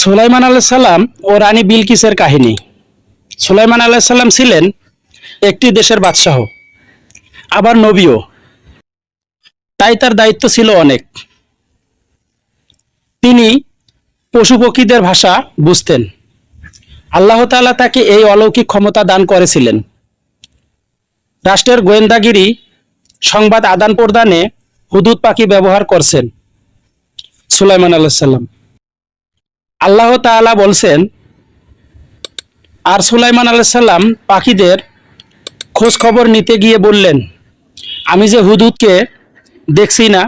সুলাইমান আলাইসাল্লাম ও রানী বিলকিসের কাহিনী। সুলাইমান আলাইসাল্লাম ছিলেন একটি দেশের বাদশাহ, আবার নবীও। তাই তার দায়িত্ব ছিল অনেক। তিনি পশু পক্ষীদের ভাষা বুঝতেন। আল্লাহ তাআলা তাকে এই অলৌকিক ক্ষমতা দান করেছিলেন। রাষ্ট্রের গোয়েন্দাগিরি সংবাদ আদান প্রদানে হুদুদ পাখি ব্যবহার করছেন সুলাইমান আলাইসাল্লাম আল্লাহ তাআলা বলছেন, আর সুলাইমান আলাইসাল্লাম পাখিদের খোঁজ খবর নিতে গিয়ে বললেন, আমি যে হুদুদকে দেখছি না,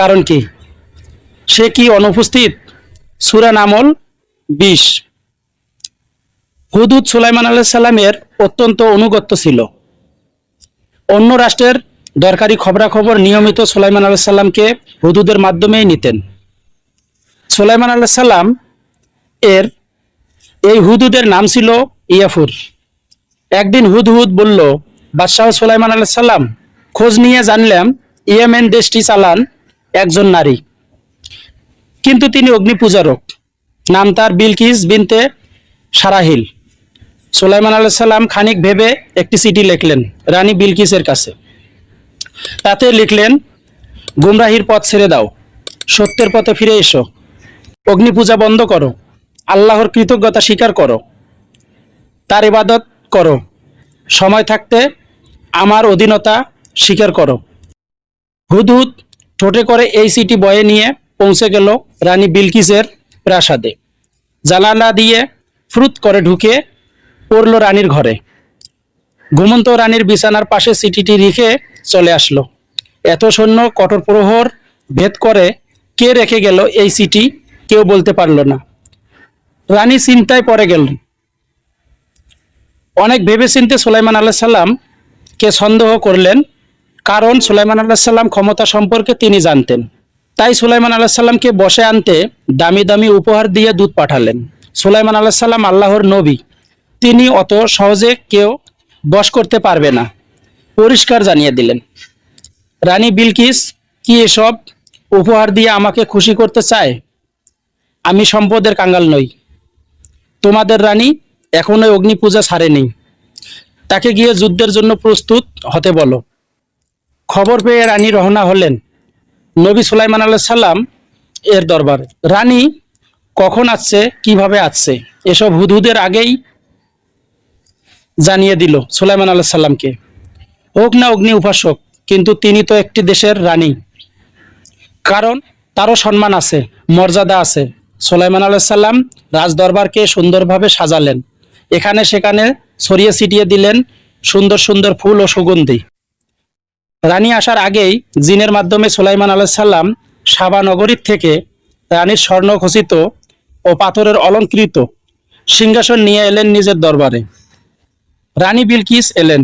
কারণ কি? সে কি অনুপস্থিত? সুরা নামল বিশ। হুদুদ সুলাইমান আলাইসাল্লামের অত্যন্ত অনুগত্য ছিল। অন্য রাষ্ট্রের দরকারি খবরাখবর নিয়মিত সুলাইমান আলাইসাল্লামকে হুদুদের মাধ্যমেই নিতেন। সুলাইমান আলাইসাল্লাম এর, এই হুদুদের নাম ছিল ইয়াফুর। একদিন হুদহুদ বলল, বাদশাহ সুলাইমান আলাইসাল্লাম খোঁজ নিয়ে জানলাম ইয়েমেন দেশটি চালান একজন নারী। কিন্তু তিনি অগ্নিপূজারক। নাম তার বিলকিস বিনতে সারাহিল। সুলাইমান আলাইসাল্লাম খানিক ভেবে একটি চিঠি লিখলেন রানী বিলকিসের কাছে। তাতে লিখলেন, গুমরাহির পথ ছেড়ে দাও, সত্যের পথে ফিরে এসো, অগ্নিপূজা বন্ধ করো। আল্লাহর কৃতজ্ঞতা স্বীকার করো। তার ইবাদত করো। সময় থাকতে আমার অধীনতা স্বীকার করো। হুদহুদ ঠোঁটে করে এই সিটি বয়ে নিয়ে পৌঁছে গেল রানী বিলকিসের প্রাসাদে। জানালা দিয়ে ফ্রুত করে ঢুকে পড়ল রানীর ঘরে। ঘুমন্ত রানীর বিছানার পাশে সিটিটি রেখে চলে আসলো। এত সৈন্য কঠোর প্রহর ভেদ করে কে রেখে গেল এই সিটি কেউ বলতে পারল না। রানী চিন্তায় পড়ে গেলেন অনেক ভেবেচিন্তে সুলাইমান আল্লাহ সাল্লাম কে সন্দেহ করলেন, কারণ সুলাইমান আল্লাহ সাল্লাম ক্ষমতা সম্পর্কে তিনি জানতেন। তাই সুলাইমান আল্লাহ সাল্লামকে বসে আনতে দামি দামি উপহার দিয়ে দুধ পাঠালেন। সুলাইমান আল্লাহ সাল্লাম আল্লাহর নবী, তিনি অত সহজে কেউ বশ করতে পারবে না। পরিষ্কার জানিয়ে দিলেন, রানী বিলকিস, কি এসব উপহার দিয়ে আমাকে খুশি করতে চায়? আমি সম্পদের কাঙ্গাল নই। তোমাদের রানী এখনও অগ্নি পূজা ছাড়েনি। তাকে গিয়ে যুদ্ধের জন্য প্রস্তুত হতে বলো। খবর পেয়ে রানী রওনা হলেন নবী সুলাইমান আল্লাহ সাল্লাম এর দরবার। রানী, কখন আসছে, কীভাবে আসছে, এসব হুদহুদের আগেই জানিয়ে দিল সুলাইমান আল্লাহ সাল্লামকে হোক না অগ্নি উপাসক, কিন্তু তিনি তো একটি দেশের রানী। কারণ তারও সম্মান আছে, মর্যাদা আছে। সোলাইমান আলাইসাল্লাম রাজদরবারকে সুন্দরভাবে সাজালেন। এখানে সেখানে ছড়িয়ে ছিটিয়ে দিলেন সুন্দর সুন্দর ফুল ও সুগন্ধি। রানী আসার আগেই জিনের মাধ্যমে সোলাইমান আলাইসাল্লাম সাবা নগরীর থেকে রানীর স্বর্ণখচিত ও পাথরের অলঙ্কৃত সিংহাসন নিয়ে এলেন নিজের দরবারে। রানী বিলকিস এলেন।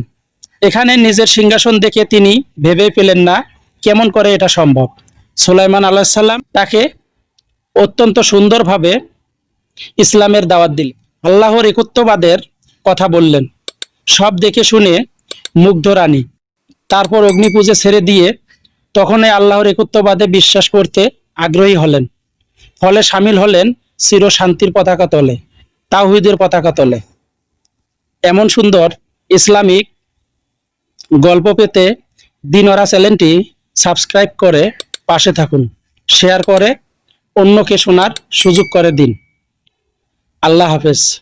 এখানে নিজের সিংহাসন দেখে তিনি ভেবে পেলেন না কেমন করে এটা সম্ভব। সুলাইমান আলাহিসাল্লাম তাকে অত্যন্ত সুন্দরভাবে ইসলামের দাওয়াত দিল। আল্লাহর একত্ববাদের কথা বললেন। সব দেখে শুনে মুগ্ধ রানী। তারপর অগ্নিপূজা ছেড়ে দিয়ে তখনই আল্লাহর একত্ববাদে বিশ্বাস করতে আগ্রহী হলেন। ফলে সামিল হলেন চির শান্তির পতাকা তলে, তাওহিদের পতাকা তলে। এমন সুন্দর ইসলামিক গল্প পেতে দিনরা চ্যানেলটি সাবস্ক্রাইব করে পাশে থাকুন। শেয়ার করে অন্যকে শোনার সুযোগ করে দিন। আল্লাহ হাফেজ।